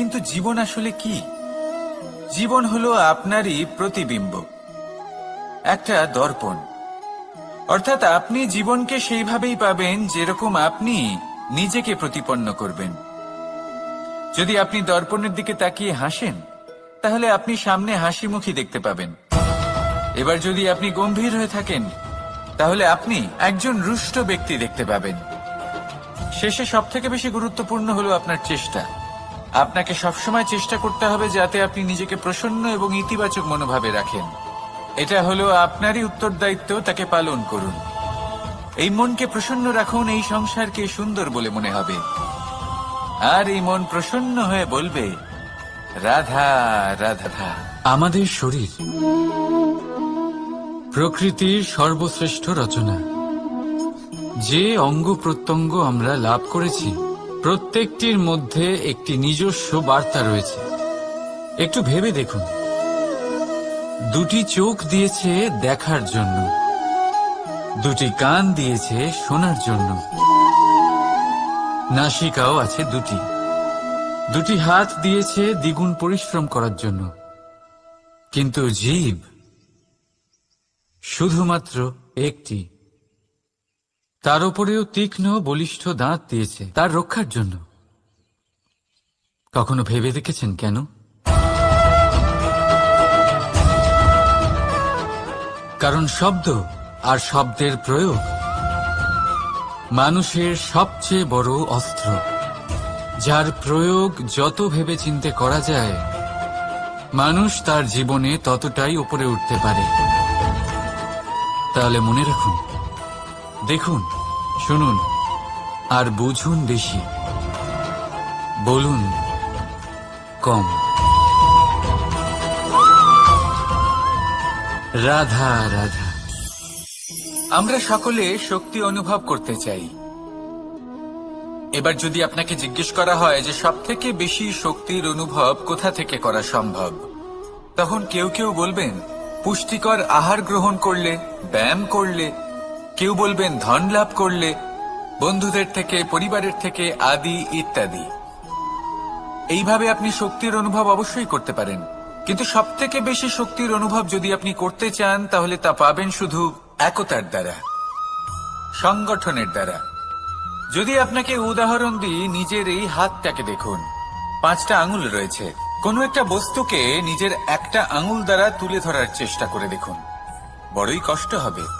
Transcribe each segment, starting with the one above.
কিন্তু জীবন আসলে কি? জীবন হলো আপনারই প্রতিবিম্ব। একটা দর্পণ। অর্থাৎ আপনি জীবনকে সেইভাবেই পাবেন যেরকম আপনি নিজেকে প্রতিপন্ন করবেন। যদি আপনি দর্পণের দিকে তাকিয়ে হাসেন, তাহলে আপনি সামনে হাসি মুখী দেখতে পাবেন। এবার যদি আপনি গম্ভীর হয়ে থাকেন, তাহলে আপনি একজন রুষ্ট ব্যক্তি দেখতে পাবেন। শেষে সব থেকে বেশি গুরুত্বপূর্ণ হলো আপনার চেষ্টা। আপনাকে সবসময় চেষ্টা করতে হবে যাতে আপনি নিজেকে প্রসন্ন এবং ইতিবাচক মনোভাবে রাখেন। এটা হলো আপনারই উত্তরদায়িত্ব, তাকে পালন করুন। এই মনকে প্রসন্ন রাখুন, এই সংসারকে সুন্দর বলে মনে হবে। আর এই মন প্রসন্ন হয়ে বলবে, রাধা রাধা। আমাদের শরীর। প্রকৃতির সর্বশ্রেষ্ঠ রচনা। যে অঙ্গ প্রত্যঙ্গ আমরা লাভ করেছি প্রত্যেকটির মধ্যে একটি নিজস্ব বার্তা রয়েছে। একটু ভেবে দেখুন। দুটি চোখ দিয়েছে দেখার জন্য। দুটি কান দিয়েছে শোনার জন্য। নাসিকাও আছে দুটি। দুটি হাত দিয়েছে দ্বিগুণ পরিশ্রম করার জন্য। কিন্তু জীব শুধুমাত্র একটি। তার উপরেও তীক্ষ্ণ, বলিষ্ঠ দাঁত দিয়েছে তার রক্ষার জন্য। কখনো ভেবে দেখেছেন কেন? কারণ শব্দ আর শব্দের প্রয়োগ মানুষের সবচেয়ে বড় অস্ত্র। যার প্রয়োগ যত ভেবে চিনতে করা যায়, মানুষ তার জীবনে ততটাই উপরে উঠতে পারে। তাহলে মনে রাখুন দেখুন, শুনুন আর বুঝুন বেশি। বলুন, কম। রাধা রাধা। আমরা সকলে শক্তি অনুভব করতে চাই। এবার যদি আপনাকে জিজ্ঞেস করা হয় যে সব থেকে বেশি শক্তির অনুভব কোথা থেকে করা সম্ভব, তখন কেউ কেউ বলবেন, পুষ্টিকর আহার গ্রহণ করলে, ব্যায়াম করলে কেউ বলবেন ধন লাভ করলে বন্ধুদের থেকে, পরিবারের থেকে আদি ইত্যাদি। এইভাবে আপনি শক্তির অনুভব অবশ্যই করতে পারেন। কিন্তু সব থেকে বেশি শক্তির অনুভব যদি আপনি করতে চান, তাহলে তা পাবেন শুধু একতার দ্বারা, সংগঠনের দ্বারা। যদি আপনাকে উদাহরণ দিই, নিজের এই হাতটাকে দেখুন। পাঁচটা আঙুল রয়েছে। কোনো একটা বস্তুকে নিজের একটা আঙুল দ্বারা তুলে ধরার চেষ্টা করে দেখুন। বড়ই কষ্ট হবে।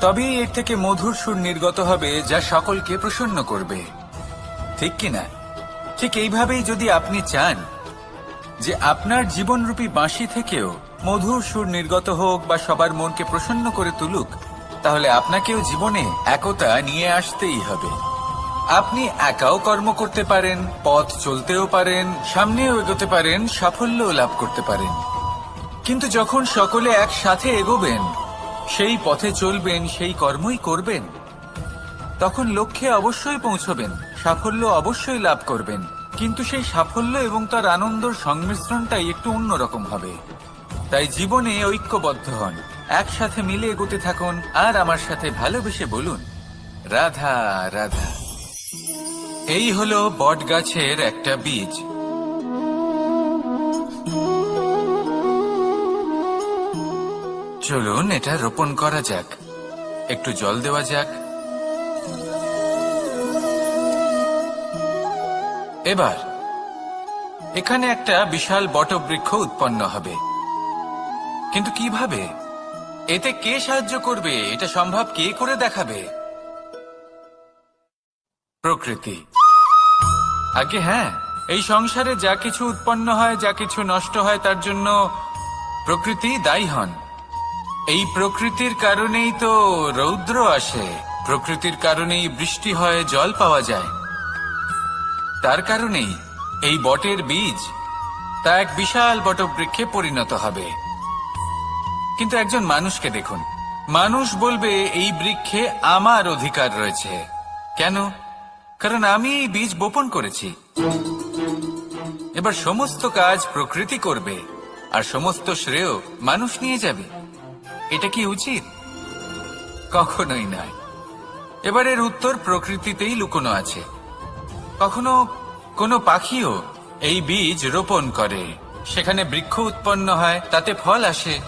তবেই এর থেকে মধুর সুর নির্গত হবে যা সকলকে প্রসন্ন করবে। ঠিক কিনা? ঠিক এইভাবেই যদি আপনি চান যে আপনার জীবনরূপী বাঁশি থেকেও মধুর সুর নির্গত হোক বা সবার মনকে প্রসন্ন করে তুলুক, তাহলে আপনাকেও জীবনে একতা নিয়ে আসতেই হবে। আপনি একাও কর্ম করতে পারেন, পথ চলতেও পারেন, সামনেও এগোতে পারেন, সাফল্যও লাভ করতে পারেন। কিন্তু যখন সকলে একসাথে এগোবেন সেই পথে চলবেন, সেই কর্মই করবেন। তখন লক্ষ্যে অবশ্যই পৌঁছবেন, সাফল্য অবশ্যই লাভ করবেন। কিন্তু সেই সাফল্য এবং তার আনন্দর সংমিশ্রণটাই একটু অন্যরকম হবে। তাই জীবনে ঐক্যবদ্ধ হন, একসাথে মিলে এগোতে থাকুন, আর আমার সাথে ভালোবেসে বলুন, রাধা রাধা। এই হলো বট গাছের একটা বীজ। চলুন, এটা রোপণ করা যাক। একটু জল দেওয়া যাক। এবার, এখানে একটা বিশাল বটবৃক্ষ উৎপন্ন হবে। কিন্তু কীভাবে? এতে কে সাহায্য করবে? এটা সম্ভব কে করে দেখাবে? প্রকৃতি। আগে হ্যাঁ এই সংসারে যা কিছু উৎপন্ন হয়, যা কিছু নষ্ট হয়, তার জন্য প্রকৃতি দায়ী হন। এই প্রকৃতির কারণেই তো রৌদ্র আসে। প্রকৃতির কারণেই বৃষ্টি হয়, জল পাওয়া যায়। তার কারণেই এই বটের বীজ তা এক বিশাল বটবৃক্ষে পরিণত হবে। কিন্তু একজন মানুষকে দেখুন। মানুষ বলবে, এই বৃক্ষে আমার অধিকার রয়েছে। কেন? কারণ আমি এই বীজ বপন করেছি। এবার সমস্ত কাজ প্রকৃতি করবে, আর সমস্ত শ্রেয় মানুষ নিয়ে যাবে। এটা কি উচিত? কখনোই নয়। এবার এর উত্তর প্রকৃতিতেই লুকোনো আছে। কখনো কোনো পাখিও এই বীজ রোপণ করে। সেখানে বৃক্ষ উৎপন্ন হয়, তাতে ফল আসে।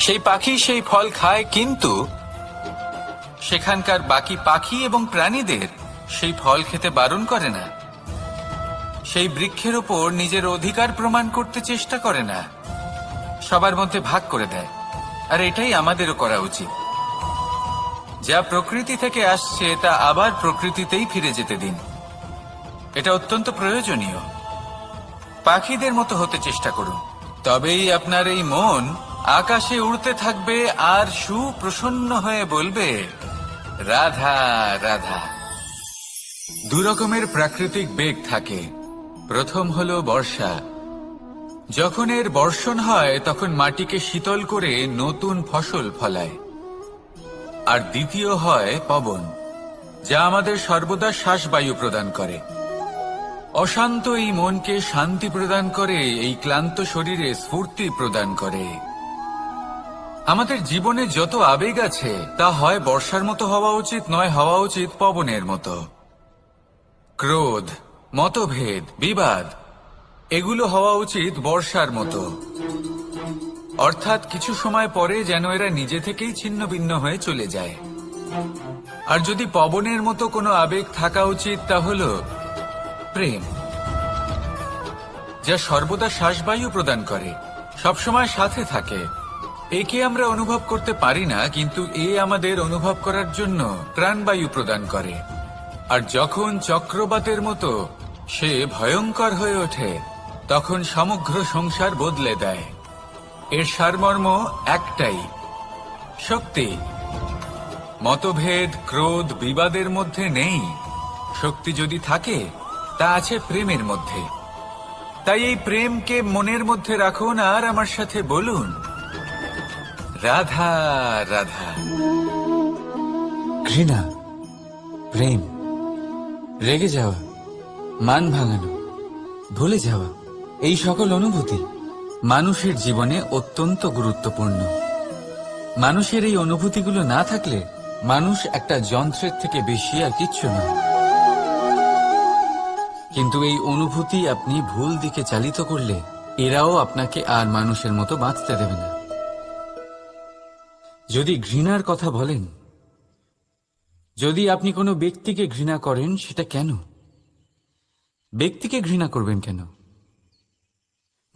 সেই পাখি সেই ফল খায়, কিন্তু সেখানকার বাকি পাখি এবং প্রাণীদের সেই ফল খেতে বারণ করে না। সেই বৃক্ষের ওপর নিজের অধিকার প্রমাণ করতে চেষ্টা করে না। সবার মধ্যে ভাগ করে দেয়। আর এটাই আমাদেরও করা উচিত। যা প্রকৃতি থেকে আসছে, তা আবার প্রকৃতিতেই ফিরে যেতে দিন। এটা অত্যন্ত প্রয়োজনীয়। পাখিদের মতো হতে চেষ্টা করুন। তবেই আপনার এই মন আকাশে উড়তে থাকবে আর সুপ্রসন্ন হয়ে বলবে, রাধা রাধা। দু রকমের প্রাকৃতিক বেগ থাকে। প্রথম হলো বর্ষা যখন এর বর্ষণ হয়, তখন মাটিকে শীতল করে নতুন ফসল ফলায়। আর দ্বিতীয় হয় পবন, যা আমাদের সর্বদা শ্বাসবায়ু প্রদান করে। অশান্ত এই মনকে শান্তি প্রদান করে, এই ক্লান্ত শরীরে স্ফূর্তি প্রদান করে। আমাদের জীবনে যত আবেগ আছে, তা হয় বর্ষার মতো হওয়া উচিত, নয় হওয়া উচিত পবনের মতো। ক্রোধ, মতভেদ, বিবাদ এগুলো হওয়া উচিত বর্ষার মতো। অর্থাৎ কিছু সময় পরে যেন এরা নিজে থেকেই ছিন্ন ভিন্ন হয়ে চলে যায়। আর যদি পবনের মতো কোনো আবেগ থাকা উচিত, তা হল প্রেম। যা সর্বদা শ্বাসবায়ু প্রদান করে, সবসময় সাথে থাকে। একে আমরা অনুভব করতে পারি না, কিন্তু এ আমাদের অনুভব করার জন্য প্রাণবায়ু প্রদান করে। আর যখন চক্রবাতের মতো, সে ভয়ঙ্কর হয়ে ওঠে। তখন সমগ্র সংসার বদলে দেয়। এর সারমর্ম একটাই, শক্তি। মতভেদ, ক্রোধ, বিবাদের মধ্যে নেই। শক্তি যদি থাকে, তা আছে প্রেমের মধ্যে। তাই এই প্রেমকে মনের মধ্যে রাখুন আর আমার সাথে বলুন, রাধা রাধা। ঘৃণা, প্রেম, রেগে যাওয়া, মান ভাঙানো, ভুলে যাওয়া। এই সকল অনুভূতি মানুষের জীবনে অত্যন্ত গুরুত্বপূর্ণ। মানুষের এই অনুভূতিগুলো না থাকলে মানুষ একটা যন্ত্রের থেকে বেশি আর কিচ্ছু নয় কিন্তু এই অনুভূতি আপনি ভুল দিকে চালিত করলে এরাও আপনাকে আর মানুষের মতো বাঁচতে দেবে না। যদি ঘৃণার কথা বলেন, যদি আপনি কোনো ব্যক্তিকে ঘৃণা করেন, সেটা কেন? ব্যক্তিকে ঘৃণা করবেন কেন?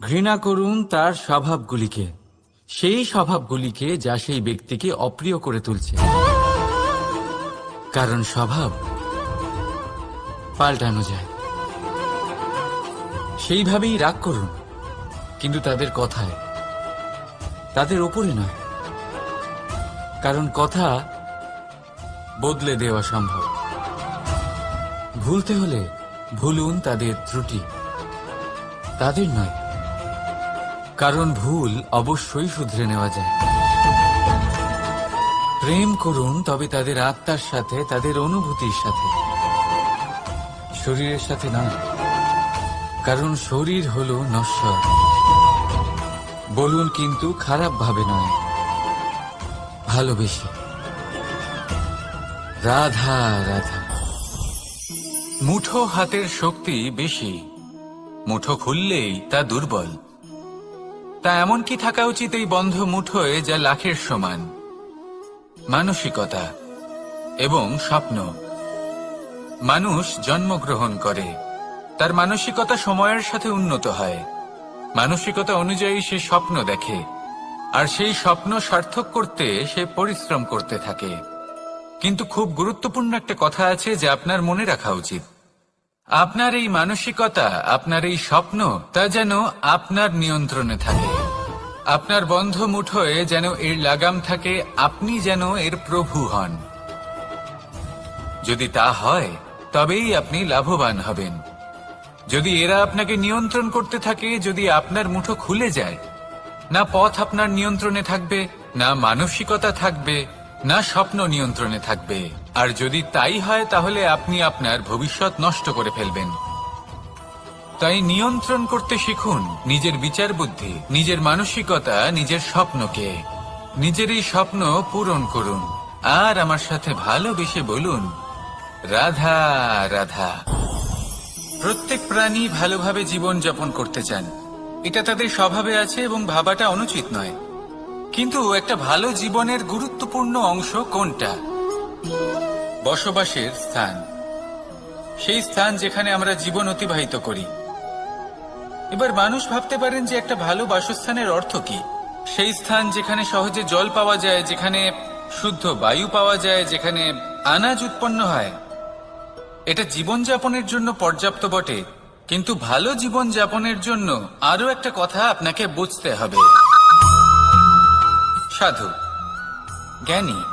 ঘৃণা করুন তার স্বভাবগুলিকে, সেই স্বভাবগুলিকে যা সেই ব্যক্তিকে অপ্রিয় করে তুলছে। কারণ স্বভাব পাল্টানো যায়। সেইভাবেই রাগ করুন, কিন্তু তাদের কথায় তাদের ওপরে নয়। কারণ কথা বদলে দেওয়া সম্ভব। ভুলতে হলে ভুলুন তাদের ত্রুটি। তাদের নয়। কারণ ভুল অবশ্যই শুধরে নেওয়া যায়। প্রেম করুন, তবে তাদের আত্মার সাথে, তাদের অনুভূতির সাথে। শরীরের সাথে নয়, কারণ শরীর হল নশ্বর। বলুন কিন্তু খারাপ ভাবে নয়, ভালোবেসে। রাধা রাধা। মুঠো হাতের শক্তি বেশি, মুঠো খুললেই তা দুর্বল। তা এমন কি থাকা উচিত এই বন্ধ মুঠোয় যা লাখের সমান? মানসিকতা এবং স্বপ্ন। মানুষ জন্মগ্রহণ করে। তার মানসিকতা সময়ের সাথে উন্নত হয়। মানসিকতা অনুযায়ী সে স্বপ্ন দেখে। আর সেই স্বপ্ন সার্থক করতে সে পরিশ্রম করতে থাকে। কিন্তু খুব গুরুত্বপূর্ণ একটা কথা আছে যা আপনার মনে রাখা উচিত। আপনার এই মানসিকতা, আপনার এই স্বপ্ন, তা যেন আপনার নিয়ন্ত্রণে থাকে। আপনার বন্ধ মুঠোয় যেন এর লাগাম থাকে, আপনি যেন এর প্রভু হন। যদি তা হয়, তবেই আপনি লাভবান হবেন। যদি এরা আপনাকে নিয়ন্ত্রণ করতে থাকে, যদি আপনার মুঠো খুলে যায়, না পথ আপনার নিয়ন্ত্রণে থাকবে, না মানসিকতা থাকবে, না স্বপ্ন নিয়ন্ত্রণে থাকবে। আর যদি তাই হয়, তাহলে আপনি আপনার ভবিষ্যৎ নষ্ট করে ফেলবেন। তাই নিয়ন্ত্রণ করতে শিখুন নিজের বিচার বুদ্ধি, নিজের মানসিকতা, নিজের স্বপ্নকে। নিজের এই স্বপ্ন পূরণ করুন। আর আমার সাথে ভালোবেসে বলুন, রাধা রাধা। প্রত্যেক প্রাণী ভালোভাবে জীবন যাপন করতে চান। এটা তাদের স্বভাবে আছে এবং ভাবাটা অনুচিত নয়। কিন্তু একটা ভালো জীবনের গুরুত্বপূর্ণ অংশ কোনটা? বসবাসের স্থান। সেই স্থান যেখানে আমরা জীবন অতিবাহিত করি। এবার মানুষ ভাবতে পারেন যে একটা ভালো বাসস্থানের অর্থ কি। সেই স্থান যেখানে সহজে জল পাওয়া যায়, যেখানে শুদ্ধ বায়ু পাওয়া যায়, যেখানে আনাজ উৎপন্ন হয়। এটা জীবনযাপনের জন্য পর্যাপ্ত বটে, কিন্তু ভালো জীবন যাপনের জন্য আরও একটা কথা আপনাকে বুঝতে হবে। সাধু, জ্ঞানী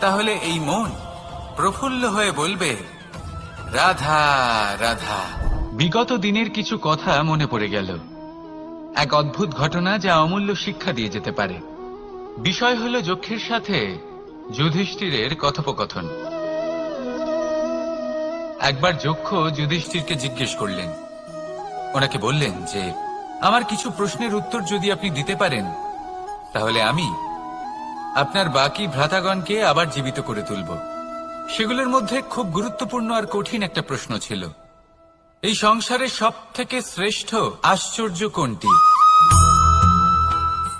তাহলে এই মন প্রফুল্ল হয়ে বলবে, রাধা রাধা। বিগত দিনের কিছু কথা মনে পড়ে গেল। এক অদ্ভুত ঘটনা যা অমূল্য শিক্ষা দিয়ে যেতে পারে। বিষয় হল যক্ষের সাথে যুধিষ্ঠিরের কথোপকথন। একবার যক্ষ যুধিষ্ঠিরকে জিজ্ঞেস করলেন। ওনাকে বললেন যে, আমার কিছু প্রশ্নের উত্তর যদি আপনি দিতে পারেন, তাহলে আমি আপনার বাকি ভ্রাতাগণকে আবার জীবিত করে তুলব। সেগুলোর মধ্যে খুব গুরুত্বপূর্ণ আর কঠিন একটা প্রশ্ন ছিল। এই সংসারে সব থেকে শ্রেষ্ঠ আশ্চর্য কোনটি?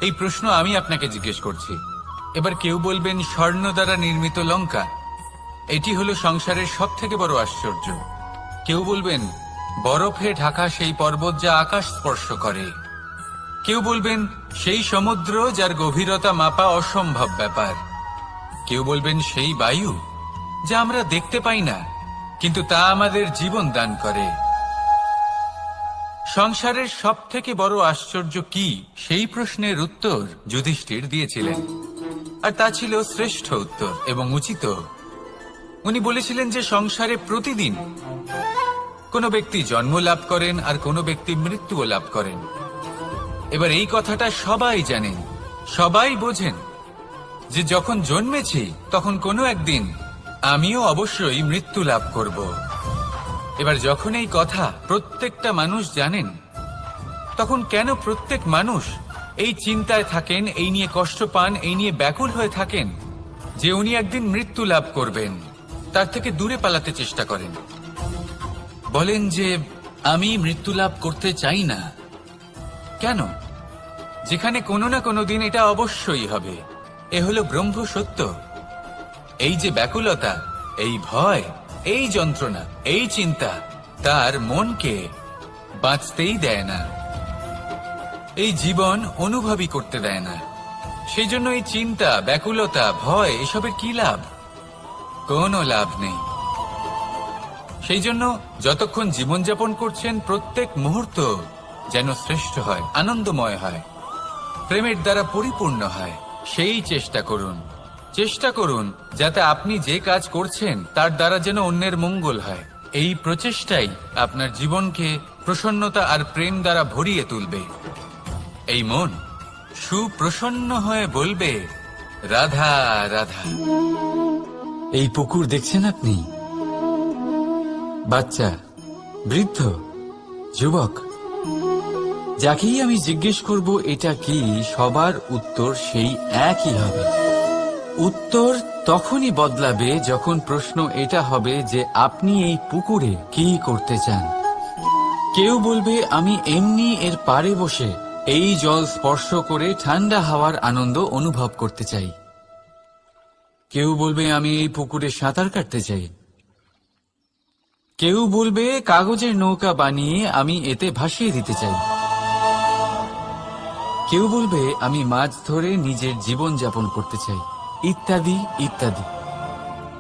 এই প্রশ্ন আমি আপনাকে জিজ্ঞেস করছি। এবার কেউ বলবেন স্বর্ণ দ্বারা নির্মিত লঙ্কা। এটি হলো সংসারের সব থেকে বড় আশ্চর্য। কেউ বলবেন, বরফে ঢাকা সেই পর্বত যা আকাশ স্পর্শ করে। কেউ বলবেন, সেই সমুদ্র যার গভীরতা মাপা অসম্ভব ব্যাপার। কেউ বলবেন, সেই বায়ু, যা আমরা দেখতে পাই না, কিন্তু তা আমাদের জীবন দান করে। সংসারের সব থেকে বড় আশ্চর্য কি, সেই প্রশ্নের উত্তর যুধিষ্ঠির দিয়েছিলেন। আর তা ছিল শ্রেষ্ঠ উত্তর এবং উচিত। উনি বলেছিলেন যে, সংসারে প্রতিদিন কোনো ব্যক্তি জন্ম লাভ করেন আর কোনো ব্যক্তি মৃত্যুও লাভ করেন। এবার এই কথাটা সবাই জানেন, সবাই বোঝেন যে যখন জন্মেছি, তখন কোনো একদিন আমিও অবশ্যই মৃত্যু লাভ করব। এবার যখন এই কথা প্রত্যেকটা মানুষ জানেন, তখন কেন প্রত্যেক মানুষ এই চিন্তায় থাকেন, এই নিয়ে কষ্ট পান, এই নিয়ে ব্যাকুল হয়ে থাকেন যে উনি একদিন মৃত্যু লাভ করবেন, তার থেকে দূরে পালাতে চেষ্টা করেন। বলেন যে, আমি মৃত্যু লাভ করতে চাই না। কেন? যেখানে কোনো না কোনো দিন এটা অবশ্যই হবে। এ হলো ব্রহ্ম সত্য। এই যে ব্যাকুলতা, এই ভয়, এই যন্ত্রণা, এই চিন্তা, তার মনকে বাঁচতেই দেয় না। এই জীবন অনুভবই করতে দেয় না। সেই জন্য এই চিন্তা, ব্যাকুলতা, ভয়, এসবের কি লাভ? কোনো লাভ নেই। সেই জন্য যতক্ষণ জীবনযাপন করছেন প্রত্যেক মুহূর্ত যেন শ্রেষ্ঠ হয়, আনন্দময় হয়। প্রেমের দ্বারা পরিপূর্ণ হয়। সেই চেষ্টা করুন। চেষ্টা করুন যাতে আপনি যে কাজ করছেন, তার দ্বারা যেন অন্যের মঙ্গল হয়। এই প্রচেষ্টাই আপনার জীবনকে প্রসন্নতা আর প্রেম দ্বারা ভরিয়ে তুলবে। এই মন সুপ্রসন্ন হয়ে বলবে, রাধা রাধা। এই পুকুর দেখছেন আপনি? বাচ্চা, বৃদ্ধ, যুবক। যাকেই আমি জিজ্ঞেস করব, এটা কি? সবার উত্তর সেই একই হবে। উত্তর তখনই বদলাবে যখন প্রশ্ন এটা হবে যে আপনি এই পুকুরে কি করতে চান? কেউ বলবে, আমি এমনি এর পাড়ে বসে এই জল স্পর্শ করে ঠান্ডা হাওয়ার আনন্দ অনুভব করতে চাই। কেউ বলবে, আমি এই পুকুরে সাঁতার কাটতে চাই। কেউ বলবে, কাগজের নৌকা বানিয়ে আমি এতে ভাসিয়ে দিতে চাই। কেউ বলবে, আমি মাছ ধরে নিজের জীবন যাপন করতে চাই। ইত্যাদি ইত্যাদি।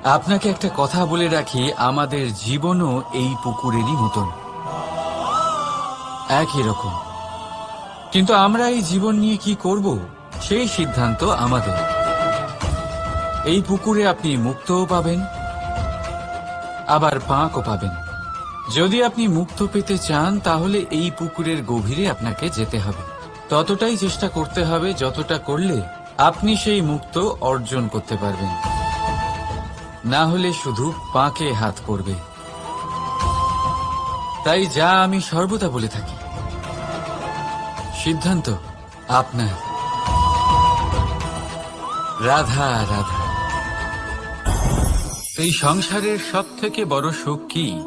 আপনাকে একটা কথা বলে রাখি, আমাদের জীবনও এই পুকুরেরই মতন। একই রকম। কিন্তু আমরা এই জীবন নিয়ে কি করব? সেই সিদ্ধান্ত আমাদের। এই পুকুরে আপনি মুক্তও পাবেন, আবার পাঁকও পাবেন। যদি আপনি মুক্ত পেতে চান, তাহলে এই পুকুরের গভীরে আপনাকে যেতে হবে। ততটাই চেষ্টা করতে হবে যতটা করলে আপনি সেই মুক্ত অর্জন করতে পারবেন। না হলে শুধু পাঁকে হাত পড়বে। তাই যা আমি সর্বদা বলে থাকি। সিদ্ধান্ত আপনার। রাধা রাধা। এই সংসারের সব থেকে বড় সুখ কি?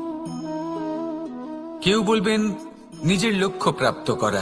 কেউ বলবেন, নিজের লক্ষ্য প্রাপ্ত করা।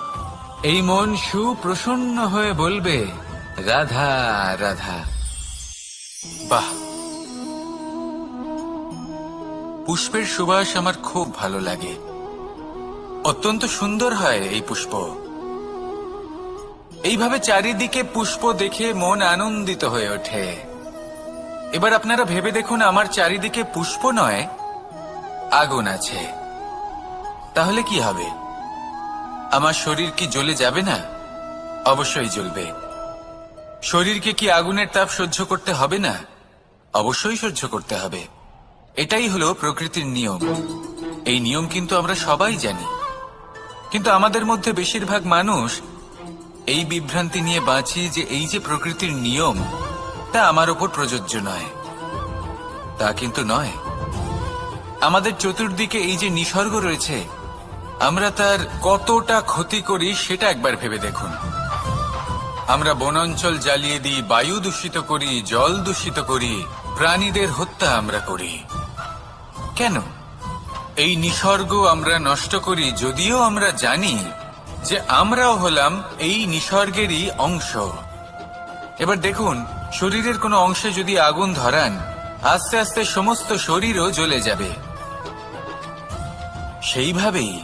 এই মন সুপ্রসন্ন হয়ে বলবে, রাধা রাধা। বাহ! পুষ্পের সুবাস আমার খুব ভালো লাগে। অত্যন্ত সুন্দর হয় এই পুষ্প। এইভাবে চারিদিকে পুষ্প দেখে মন আনন্দিত হয়ে ওঠে। এবার আপনারা ভেবে দেখুন, আমার চারিদিকে পুষ্প নয়, আগুন আছে। তাহলে কি হবে? আমার শরীর কি জ্বলে যাবে না? অবশ্যই জ্বলবে। শরীরকে কি আগুনের তাপ সহ্য করতে হবে না? অবশ্যই সহ্য করতে হবে। এটাই হলো প্রকৃতির নিয়ম। এই নিয়ম কিন্তু আমরা সবাই জানি। কিন্তু আমাদের মধ্যে বেশিরভাগ মানুষ এই বিভ্রান্তি নিয়ে বাঁচি যে এই যে প্রকৃতির নিয়ম, তা আমার ওপর প্রযোজ্য নয়। তা কিন্তু নয়। আমাদের চতুর্দিকে এই যে নিসর্গ রয়েছে আমরা তার কতটা ক্ষতি করি সেটা একবার ভেবে দেখুন। আমরা বনাঞ্চল জ্বালিয়ে দিই, বায়ু দূষিত করি, জল দূষিত করি, প্রাণীদের হত্যা আমরা করি। কেন? এই নিসর্গ আমরা নষ্ট করি যদিও আমরা জানি যে আমরাও হলাম এই নিসর্গেরই অংশ। এবার দেখুন, শরীরের কোনো অংশে যদি আগুন ধরান, আস্তে আস্তে সমস্ত শরীরও জ্বলে যাবে। সেইভাবেই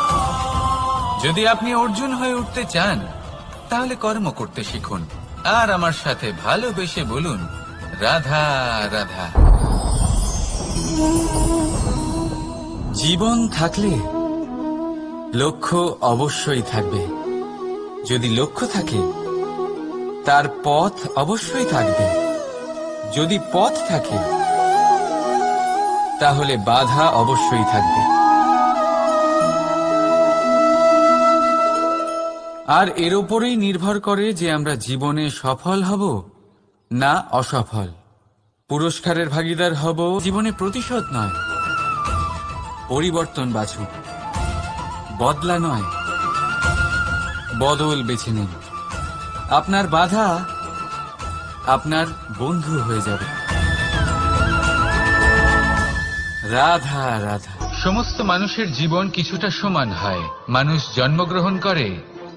যদি আপনি অর্জুন হয়ে উঠতে চান, তাহলে কর্ম করতে শিখুন। আর আমার সাথে ভালোবেসে বলুন, রাধা রাধা। জীবন থাকলে লক্ষ্য অবশ্যই থাকবে। যদি লক্ষ্য থাকে, তার পথ অবশ্যই থাকবে। যদি পথ থাকে, তাহলে বাধা অবশ্যই থাকবে। আর এর ওপরেই নির্ভর করে যে আমরা জীবনে সফল হব না অসফল। পুরস্কারের ভাগিদার হব জীবনে প্রতিশোধ নয়, পরিবর্তন বাছুন, বদলা নয়, বদল বেছে নিন। আপনার বাধা আপনার বন্ধু হয়ে যাবে। রাধা রাধা। সমস্ত মানুষের জীবন কিছুটা সমান হয়। মানুষ জন্মগ্রহণ করে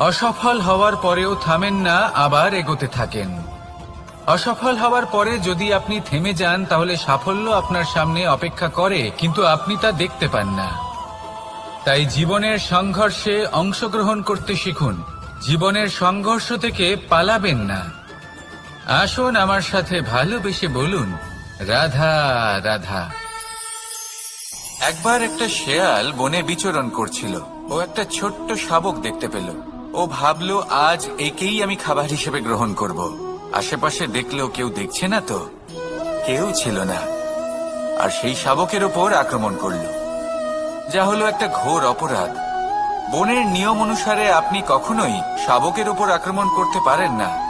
অসফল হওয়ার পরেও থামেন না, আবার এগোতে থাকেন। অসফল হওয়ার পরে যদি আপনি থেমে যান, তাহলে সাফল্য আপনার সামনে অপেক্ষা করে, কিন্তু আপনি তা দেখতে পান না। তাই জীবনের সংঘর্ষে অংশগ্রহণ করতে শিখুন। জীবনের সংঘর্ষ থেকে পালাবেন না। আসুন আমার সাথে ভালোবেসে বলুন, রাধা রাধা। একবার একটা শেয়াল বনে বিচরণ করছিল। ও একটা ছোট্ট শাবক দেখতে পেল। ও ভাবলো, আজ একেই আমি খাবার হিসেবে গ্রহণ করব। আশেপাশে দেখলেও কেউ দেখছে না তো? কেউ ছিল না। আর সেই শাবকের ওপর আক্রমণ করল। যা হলো একটা ঘোর অপরাধ। বনের নিয়ম অনুসারে আপনি কখনোই শাবকের ওপর আক্রমণ করতে পারেন না।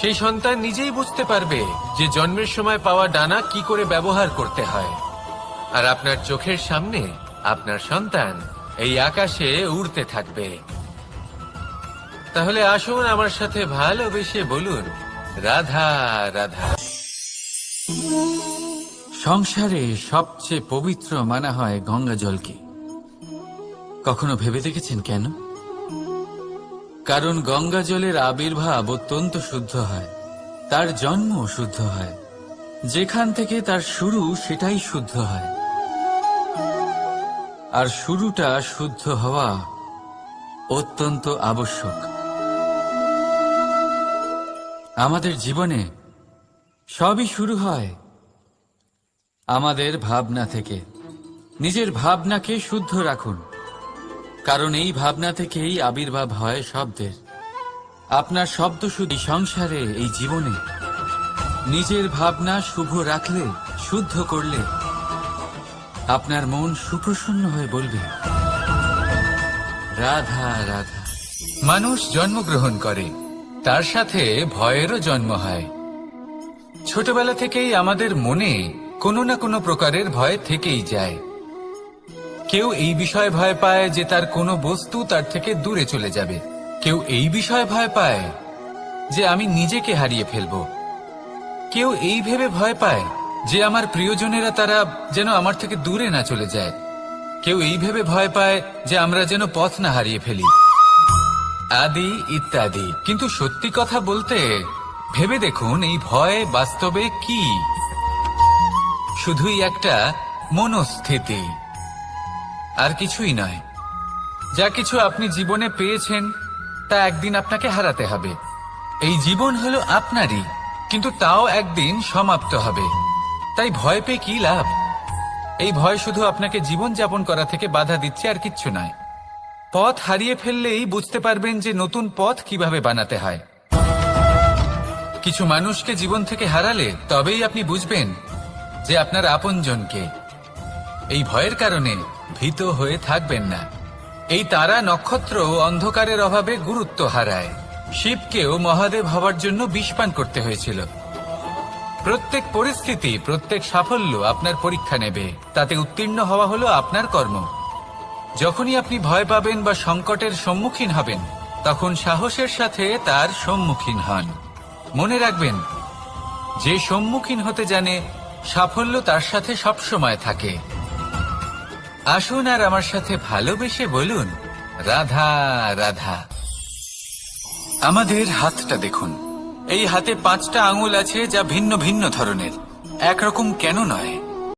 সেই সন্তান নিজেই বুঝতে পারবে যে জন্মের সময় পাওয়া ডানা কি করে ব্যবহার করতে হয়। আর আপনার চোখের সামনে আপনার সন্তান এই আকাশে উড়তে থাকবে। তাহলে আসুন আমার সাথে ভালোবেসে বলুন, রাধা রাধা। সংসারে সবচেয়ে পবিত্র মানা হয় গঙ্গা জলকে কখনো ভেবে দেখেছেন কেন? কারণ গঙ্গা জলের আবির্ভাব অত্যন্ত শুদ্ধ হয়। তার জন্ম শুদ্ধ হয়। যেখান থেকে তার শুরু সেটাই শুদ্ধ হয়। আর শুরুটা শুদ্ধ হওয়া অত্যন্ত আবশ্যক। আমাদের জীবনে সবই শুরু হয় আমাদের ভাবনা থেকে। নিজের ভাবনাকে শুদ্ধ রাখুন। কারণ এই ভাবনা থেকেই আবির্ভাব হয় শব্দের। আপনার শব্দ শুধু সংসারে, এই জীবনে। নিজের ভাবনা শুভ রাখলে, শুদ্ধ করলে, আপনার মন সুপ্রসন্ন হয়ে বলবে, রাধা রাধা। মানুষ জন্মগ্রহণ করে, তার সাথে ভয়েরও জন্ম হয়। ছোটবেলা থেকেই আমাদের মনে কোনো না কোনো প্রকারের ভয় থেকেই যায়। কেউ এই বিষয়ে ভয় পায় যে তার কোনো বস্তু তার থেকে দূরে চলে যাবে। কেউ এই বিষয়ে ভয় পায় যে আমি নিজেকে হারিয়ে ফেলব। কেউ এই ভেবে ভয় পায় যে আমার প্রিয়জনেরা তারা যেন আমার থেকে দূরে না চলে যায়। কেউ এই ভেবে ভয় পায় যে আমরা যেন পথ না হারিয়ে ফেলি। আদি ইত্যাদি। কিন্তু সত্যি কথা বলতে, ভেবে দেখুন এই ভয় বাস্তবে কি? শুধুই একটা মনস্থিতি। আর কিছুই নয়। যা কিছু আপনি জীবনে পেয়েছেন, তা একদিন আপনাকে হারাতে হবে। এই জীবন হলো আপনারই, কিন্তু তাও একদিন সমাপ্ত হবে। তাই ভয় পেয়ে কি লাভ? এই ভয় শুধু আপনাকে জীবন যাপন করা থেকে বাধা দিচ্ছে আর কিচ্ছু নয়। পথ হারিয়ে ফেললেই বুঝতে পারবেন যে নতুন পথ কীভাবে বানাতে হয়। কিছু মানুষকে জীবন থেকে হারালে তবেই আপনি বুঝবেন যে আপনার আপনজনকে। এই ভয়ের কারণে ভীত হয়ে থাকবেন না। এই তারা নক্ষত্র অন্ধকারের অভাবে গুরুত্ব হারায়। শিবকেও মহাদেব হওয়ার জন্য বিষপান করতে হয়েছিল। প্রত্যেক পরিস্থিতি, প্রত্যেক সাফল্য আপনার পরীক্ষা নেবে। তাতে উত্তীর্ণ হওয়া হলো আপনার কর্ম। যখনই আপনি ভয় পাবেন বা সংকটের সম্মুখীন হবেন, তখন সাহসের সাথে তার সম্মুখীন হন। মনে রাখবেন, যে সম্মুখীন হতে জানে, সাফল্য তার সাথে সবসময় থাকে। আসুন আর আমার সাথে ভালোবেসে বলুন, রাধা রাধা। আমাদের হাতটা দেখুন। এই হাতে পাঁচটা আঙুল আছে যা ভিন্ন ভিন্ন ধরনের। একরকম কেন নয়?